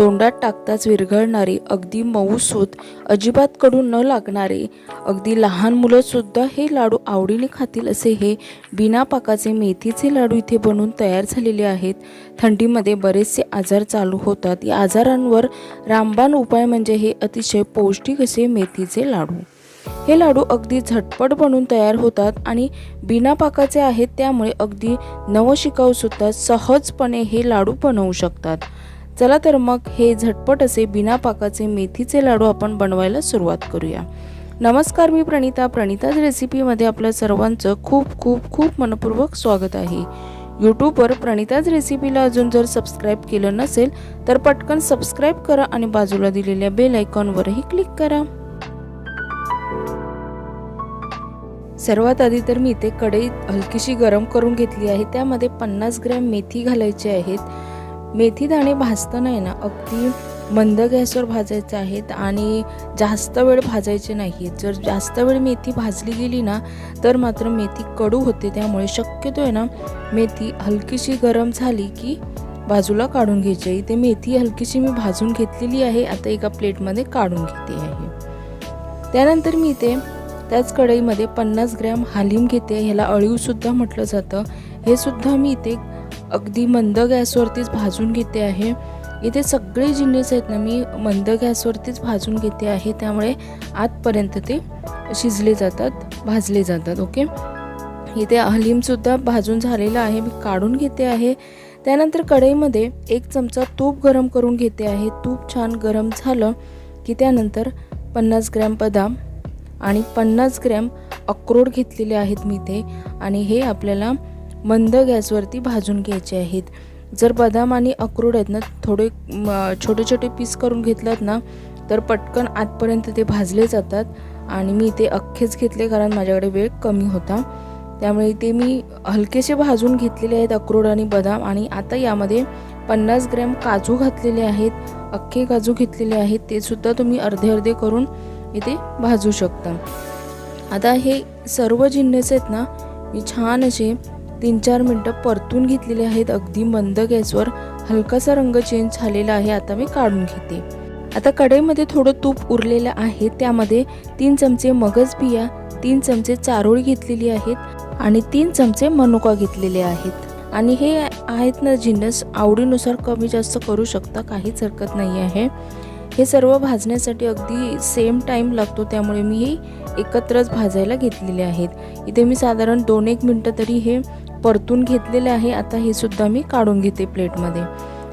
तोंडात टाकताच विरघळणारे अगदी मऊसूत अजिबात कडू न लागणारे अगदी लहान मुलंसुद्धा हे लाडू आवडीने खातील असे हे बिना पाकाचे मेथीचे लाडू इथे बनवून तयार झालेले आहेत. थंडीमध्ये बरेचसे आजार चालू होतात. या आजारांवर रामबाण उपाय म्हणजे हे अतिशय पौष्टिक असे मेथीचे लाडू. हे लाडू अगदी झटपट बनून तयार होतात आणि बिना पाकाचे आहेत त्यामुळे अगदी नवशिकाऊसुद्धा सहजपणे हे लाडू बनवू शकतात. चला तर मग हे झटपट असे बिना पाकाचे मेथीचे लाडू आपण बनवायला सुरुवात करूया. नमस्कार मी प्रणिता. प्रणिताज रेसिपीमध्ये आपल्या सर्वांचं खूप खूप खूप मनपूर्वक स्वागत आहे. यूट्यूबवर प्रणिताज रेसिपीला अजून जर सबस्क्राईब केलं नसेल तर पटकन सबस्क्राईब करा आणि बाजूला दिलेल्या बेल आयकॉनवरही क्लिक करा. सर्वात आधी तर मी इथे कढईत हलकीशी गरम करून घेतली आहे. त्यामध्ये पन्नास ग्रॅम मेथी घालायची आहेत. मेथी दाणे भाजताना आहे ना अगदी मंद गॅसवर भाजायचे आहेत आणि जास्त वेळ भाजायचे नाही. जर जास्त वेळ मेथी भाजली गेली ना तर मात्र मेथी कडू होते. त्यामुळे शक्यतो आहे ना मेथी हलकीशी गरम झाली की बाजूला काढून घ्यायची. इथे मेथी हलकीशी मी भाजून घेतलेली आहे. आता एका प्लेटमध्ये काढून घेते आहे. त्यानंतर मी इथे त्याच कढईमध्ये पन्नास ग्रॅम हालीम घेते. ह्याला अळीवसुद्धा म्हटलं जातं. हे सुद्धा मी इथे अगदी मंद गॅसवरतीच भाजून घेते आहे. इथे सगळे जिन्नस आहेत ना मी मंद गॅसवरतीच भाजून घेते आहे त्यामुळे आतपर्यंत ते शिजले जातात भाजले जातात ओके? इथे हलीमसुद्धा भाजून झालेलं आहे मी काढून घेते आहे. त्यानंतर कढईमध्ये एक चमचा तूप गरम करून घेते आहे. तूप छान गरम झालं की त्यानंतर पन्नास ग्रॅम बदाम आणि पन्नास ग्रॅम अक्रोड घेतलेले आहेत मी ते आणि हे आपल्याला मंद गॅसवरती भाजून घ्यायचे आहेत. जर बदाम आणि अक्रोड आहेत ना थोडे छोटे छोटे पीस करून घेतलात ना तर पटकन आतपर्यंत ते भाजले जातात आणि मी ते अख्खेच घेतले कारण माझ्याकडे वेळ कमी होता. त्यामुळे ते मी हलकेसे भाजून घेतलेले आहेत अक्रोड आणि बदाम आणि आता यामध्ये पन्नास ग्रॅम काजू घातलेले आहेत. अख्खे काजू घेतलेले आहेत. ते सुद्धा तुम्ही अर्धे अर्धे करून इथे भाजू शकता. आता हे सर्व जिन्नस आहेत ना मी छान असे तीन चार मिनटं परतून घेतलेले आहेत. अगदी मंद गॅसवर हलकासा रंग चेंज झालेला आहे. आता मी काढून घेते. आता कढईमध्ये थोडं तूप उरलेलं आहे. त्यामध्ये तीन चमचे मगज बिया तीन चमचे चारोळी घेतलेली आहेत आणि तीन चमचे मनुका घेतलेले आहेत. आणि हे आहेत ना जिन्नस आवडीनुसार कमी जास्त करू शकता काहीच हरकत नाही आहे. हे सर्व भाजण्यासाठी अगदी सेम टाईम लागतो त्यामुळे मी हे एकत्रच भाजायला घेतलेले आहेत. इथे मी साधारण दोन एक मिनटं तरी हे परतून घेतलेले आहे. आता हे सुद्धा मी काढून घेते प्लेटमध्ये.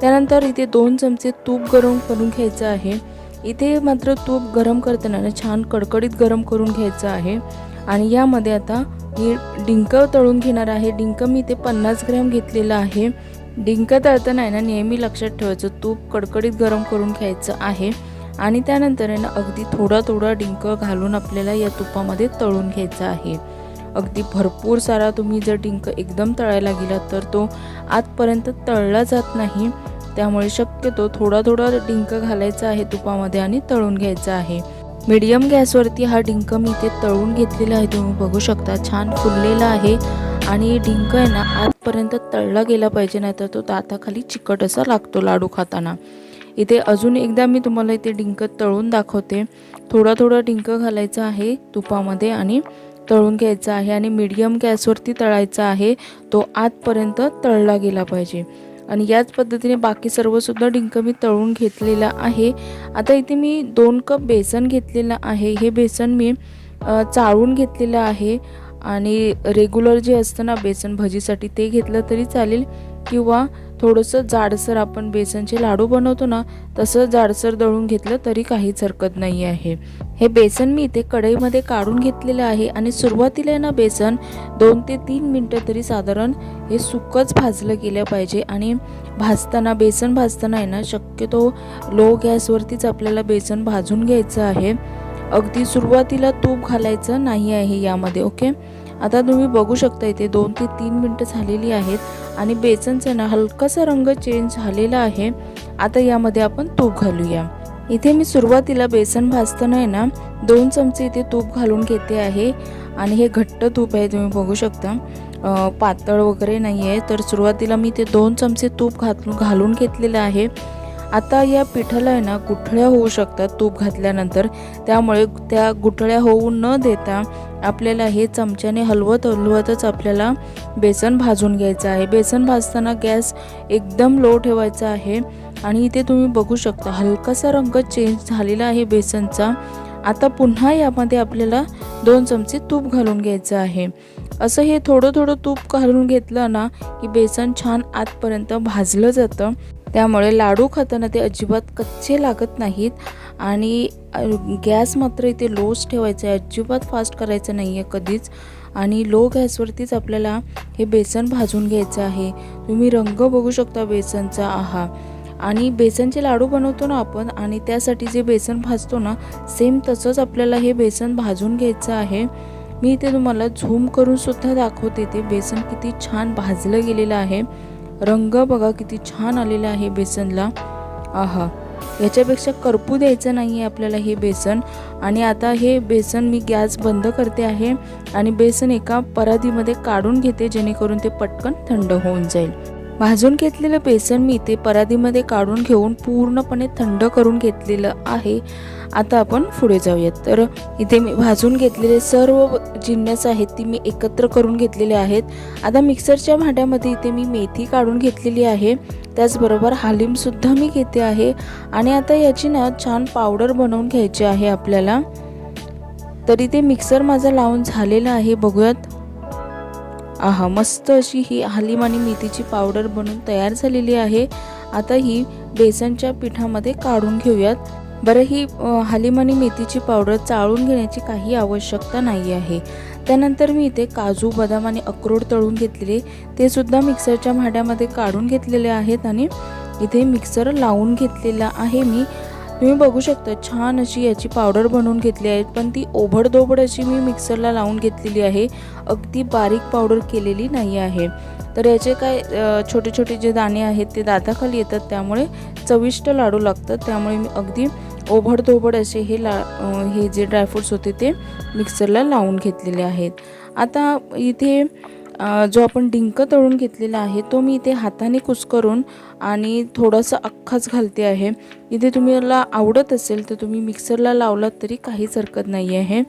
त्यानंतर इथे दोन चमचे तूप गरम करून घ्यायचं आहे. इथे मात्र तूप गरम करताना छान कडकडीत गरम करून घ्यायचं आहे. आणि यामध्ये आता मी डिंक तळून घेणार आहे. डिंक मी इथे पन्नास ग्रॅम घेतलेलं आहे. डिंक तळताना आहे ना नेहमी लक्षात ठेवायचं तूप कडकडीत गरम करून घ्यायचं आहे. आणि त्यानंतर आहे ना अगदी थोडा थोडा डिंक घालून आपल्याला या तुपामध्ये तळून घ्यायचं आहे. अगदी भरपूर सारा तुम्ही जर डिंक एकदम तळायला गेला तर तो आतपर्यंत तळला जात नाही. त्यामुळे शक्यतो थोडा थोडा डिंक घालायचा आहे तुपामध्ये आणि तळून घ्यायचा आहे. मीडियम गॅसवरती हा डिंक मी इथे तळून घेतलेला आहे. तुम्ही बघू शकता छान फुललेला आहे आणि डिंक आहे ना आतपर्यंत तळला गेला पाहिजे नाही तर तो दाताखाली चिकट असा लागतो लाडू खाताना. इथे अजून एकदा मी तुम्हाला इथे डिंक तळून दाखवते. थोडा थोडा डिंक घालायचा आहे तुपामध्ये आणि तळून घ्यायचा आहे आणि मीडियम गॅसवरती तळायचा आहे. तो आतपर्यंत तळला गेला पाहिजे. आणि याच पद्धतीने बाकी सर्वसुद्धा डिंक मी तळून घेतलेला आहे. आता इथे मी दोन कप बेसन घेतलेलं आहे. हे बेसन मी चाळून घेतलेलं आहे. आणि रेग्युलर जे असतं ना बेसन भजीसाठी ते घेतलं तरी चालेल. किंवा थोडंसं जाडसर आपण बेसनचे लाडू बनवतो ना तसं जाडसर दळून घेतलं तरी काहीच हरकत नाही आहे. हे बेसन मी इथे कढईमध्ये काढून घेतलेलं आहे आणि सुरुवातीला ना बेसन दोन ते तीन मिनटं तरी साधारण हे सुकच भाजलं गेलं पाहिजे आणि भाजताना बेसन भाजताना आहे ना शक्यतो लो गॅसवरतीच आपल्याला बेसन भाजून घ्यायचं आहे. अगदी सुरुवातीला तूप घालायचं नाही आहे यामध्ये ओके? आता तुम्ही बघू शकता इथे दोन ते तीन मिनटं झालेली आहेत आणि बेसनचा ना हलकासा रंग चेंज झालेला आहे. आता यामध्ये आपण तूप घालूया. इथे मी सुरुवातीला बेसन भाजताना आहे ना दोन चमचे इथे तूप घालून घेते आहे. आणि हे घट्ट तूप आहे तुम्ही बघू शकता. पातळ वगैरे नाही आहे तर सुरुवातीला मी ते दोन चमचे तूप घातून घालून घेतलेलं आहे. आता या पिठाला आहे ना गुठळ्या होऊ शकतात तूप घातल्यानंतर. त्यामुळे त्या गुठळ्या होऊ न देता आपल्याला हे चमच्याने हलवत हलवतच आपल्याला बेसन भाजून घ्यायचं आहे. बेसन भाजताना गॅस एकदम लो ठेवायचा आहे आणि इथे तुम्ही बघू शकता हलकासा रंग चेंज झालेला आहे बेसनचा. आता पुन्हा यामध्ये आपल्याला दोन चमचे तूप घालून घ्यायचं आहे. असं हे थोडं थोडं तूप घालून घेतलं ना की बेसन छान आतपर्यंत भाजलं जातं. त्यामुळे लाडू खाताना ते अजिबात कच्चे लागत नाहीत आणि गॅस मात्र इथे लोच ठेवायचा आहे. अजिबात फास्ट करायचं नाही आहे कधीच. आणि लो गॅसवरतीच आपल्याला हे बेसन भाजून घ्यायचं आहे. तुम्ही रंग बघू शकता बेसनचा. आहा. आणि बेसनचे लाडू बनवतो ना आपण आणि त्यासाठी जे बेसन भाजतो ना सेम तसंच आपल्याला हे बेसन भाजून घ्यायचं आहे. मी इथे तुम्हाला झूम करून सुद्धा दाखवते ते बेसन किती छान भाजलं गेलेलं आहे. रंग बघा किती छान आलेला आहे बेसनला. आहा याच्यापेक्षा करपू द्यायचं नाही आहे आपल्याला हे बेसन. आणि आता हे बेसन मी गॅस बंद करते आहे आणि बेसन एका परातीमध्ये काढून घेते जेणेकरून ते पटकन थंड होऊन जाईल. भाजून घेतलेलं बेसन मी ते परातीमध्ये काढून घेऊन पूर्णपणे थंड करून घेतलेलं आहे. आता आपण पुढे जाऊयात. तर इथे मी भाजून घेतलेले सर्व जिन्नस आहेत ती मी एकत्र करून घेतलेले आहेत. आता मिक्सरच्या भांड्यामध्ये इथे मी मेथी काढून घेतलेली आहे. त्याचबरोबर हालिमसुद्धा मी घेते आहे. आणि आता याची ना छान पावडर बनवून घ्यायची आहे आपल्याला. तर इथे मिक्सर माझा लावून झालेला आहे. बघूयात. आहा मस्त अशी ही हलीम आणि मेथीची पावडर बनून तयार झालेली आहे. आता ही बेसनच्या पिठामध्ये काढून घेऊयात. बरं ही हलीम आणि मेथीची पावडर चाळून घेण्याची काही आवश्यकता नाही आहे. त्यानंतर मी इथे काजू बदाम आणि अक्रोड तळून घेतलेले ते सुद्धा मिक्सरच्या भांड्यामध्ये काढून घेतलेले आहेत आणि इथे मिक्सर लावून घेतलेला आहे मी. तुम्ही बघू शकता छान अशी याची पावडर बनवून घेतली आहे. पण ती ओबडधोबड अशी मी मिक्सरला लावून घेतलेली आहे. अगदी बारीक पावडर केलेली नाही आहे. तर याचे काय छोटे छोटे जे दाणे आहेत ते दाताखाली येतात. त्यामुळे चविष्ट लाडू लागतात. त्यामुळे मी अगदी ओभडधोबड असे हे ला हे जे ड्रायफ्रूट्स होते ते मिक्सरला लावून घेतलेले आहेत. आता इथे जो आपण डिंक तळून घेतलेला आहे तो मी इथे हाताने कुस्करून आणि थोडासा अख्खाच घालते आहे. इथे तुम्हाला आवडत असेल तर तुम्ही मिक्सरला लावलात तरी काहीच हरकत नाही आहे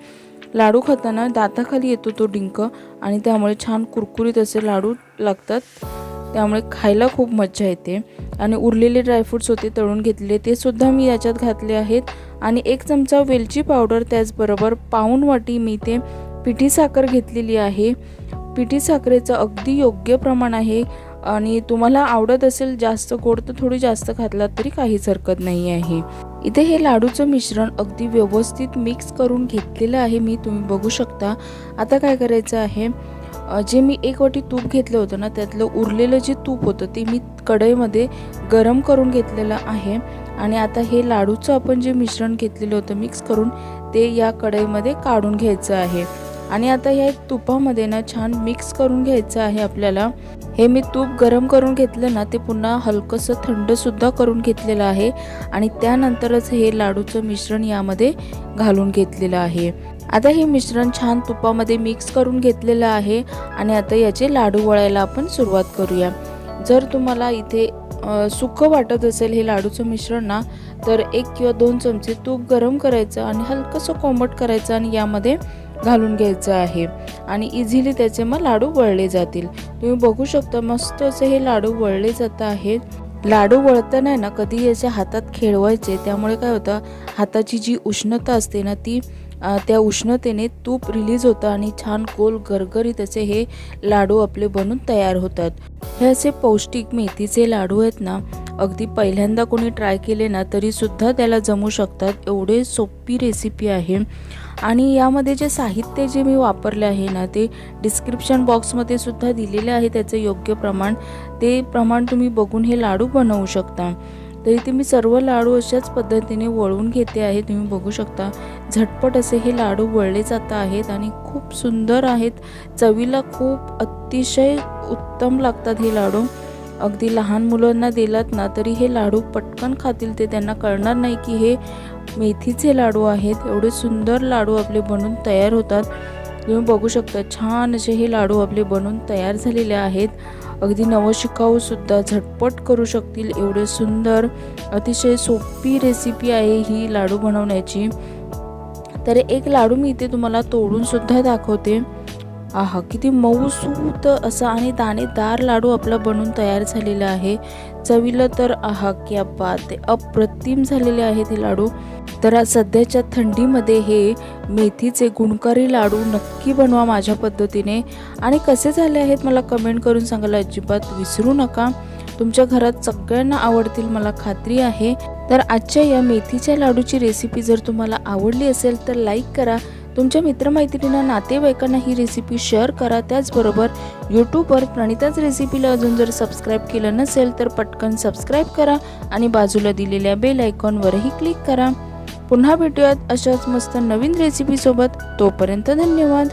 लाडू खाताना दाताखाली येतो तो डिंक आणि त्यामुळे छान कुरकुरीत असे लाडू लागतात. त्यामुळे खायला खूप मज्जा येते. आणि उरलेले ड्रायफ्रूट्स होते तळून घेतलेले ते सुद्धा मी याच्यात घातले आहेत. आणि एक चमचा वेलची पावडर त्याचबरोबर पाऊण वाटी मी ते पिठी साखर घेतलेली आहे. पिठी साखरेचं अगदी योग्य प्रमाण आहे आणि तुम्हाला आवडत असेल जास्त गोड तर थोडी जास्त घातलात तरी काहीच हरकत नाही आहे. इथे हे लाडूचं मिश्रण अगदी व्यवस्थित मिक्स करून घेतलेलं आहे. मी तुम्ही बघू शकता. आता काय करायचं आहे? जे मी एक वाटी तूप घेतलं होतं ना त्यातलं उरलेलं जे तूप होतं ते मी कढईमध्ये गरम करून घेतलेलं आहे. आणि आता हे लाडूचं आपण जे मिश्रण घेतलेलं होतं मिक्स करून ते या कढईमध्ये काढून घ्यायचं आहे. आणि आता ह्या तुपामध्ये ना छान मिक्स करून घ्यायचं आहे आपल्याला. हे मी तूप गरम करून घेतलं ना ते पुन्हा हलकंसं थंडसुद्धा करून घेतलेलं आहे. आणि त्यानंतरच हे लाडूचं मिश्रण यामध्ये घालून घेतलेलं आहे. आता हे मिश्रण छान तुपामध्ये मिक्स करून घेतलेलं आहे आणि आता याचे लाडू वळायला आपण सुरुवात करूया. जर तुम्हाला इथे अ, सुकं वाटत असेल हे लाडूचं मिश्रण ना तर एक किंवा दोन चमचे तूप गरम करायचं आणि हलकंसं कोमट करायचं आणि यामध्ये घालून घ्यायचं आहे. आणि इझिली त्याचे मग लाडू वळले जातील. तुम्ही बघू शकता मस्त असे हे लाडू वळले जात आहेत. लाडू वळताना ना कधी याच्या हातात खेळवायचे. त्यामुळे काय होतं हाताची जी उष्णता असते ना ती त्या उष्णतेने तूप रिलीज होतं आणि छान गोल गरगरीत असे हे लाडू आपले बनून तयार होतात. हे असे पौष्टिक मेथीचे लाडू आहेत ना अगदी पहिल्यांदा कोणी ट्राय केले ना तरीसुद्धा त्याला जमू शकतात. एवढे सोपी रेसिपी आहे. आणि यामध्ये जे साहित्य जे मी वापरले आहे ना ते डिस्क्रिप्शन बॉक्समध्ये सुद्धा दिलेले आहे त्याचं योग्य प्रमाण. ते प्रमाण तुम्ही बघून हे लाडू बनवू शकता. तर इथे मी सर्व लाडू अशाच पद्धतीने वळवून घेते आहे तुम्ही बघू शकता. झटपट असे हे लाडू वळले जात आहेत आणि खूप सुंदर आहेत. चवीला खूप अतिशय उत्तम लागतात हे लाडू. अगदी लहान मुलांना दिलात ना तरी हे लाडू पटकन खातील ते त्यांना कळणार नाही की हे मेथीचे लाडू आहेत. एवढे सुंदर लाडू आपले बनून तयार होतात. तुम्ही बघू शकता छान असे हे लाडू आपले बनून तयार झालेले आहेत. अगदी नवशिकाऊसुद्धा झटपट करू शकतील. एवढे सुंदर अतिशय सोपी रेसिपी आहे ही लाडू बनवण्याची. तर एक लाडू मी इथे तुम्हाला तोडूनसुद्धा दाखवते. आहा किती मऊसूत असा आणि दाणेदार लाडू आपला बनून तयार झालेला आहे. चवीला तर आहा क्या बात. ते अप्रतिम झालेले आहेत हे लाडू. तर सध्याच्या थंडीमध्ये हे मेथीचे गुणकारी लाडू नक्की बनवा माझ्या पद्धतीने. आणि कसे झाले आहेत मला कमेंट करून सांगायला अजिबात विसरू नका. तुमच्या घरात सगळ्यांना आवडतील मला खात्री आहे. तर आजच्या या मेथीच्या लाडूची रेसिपी जर तुम्हाला आवडली असेल तर लाईक करा. तुमच्या मित्रमैत्रिणींना नातेवाईकांना ही रेसिपी शेअर करा. त्याचबरोबर यूट्यूबवर प्रणिताच रेसिपीला अजून जर सबस्क्राईब केलं नसेल तर पटकन सबस्क्राईब करा आणि बाजूला दिलेल्या बेल आयकॉनवरही क्लिक करा. पुन्हा भेटूयात अशाच मस्त नवीन रेसिपीसोबत तोपर्यंत धन्यवाद.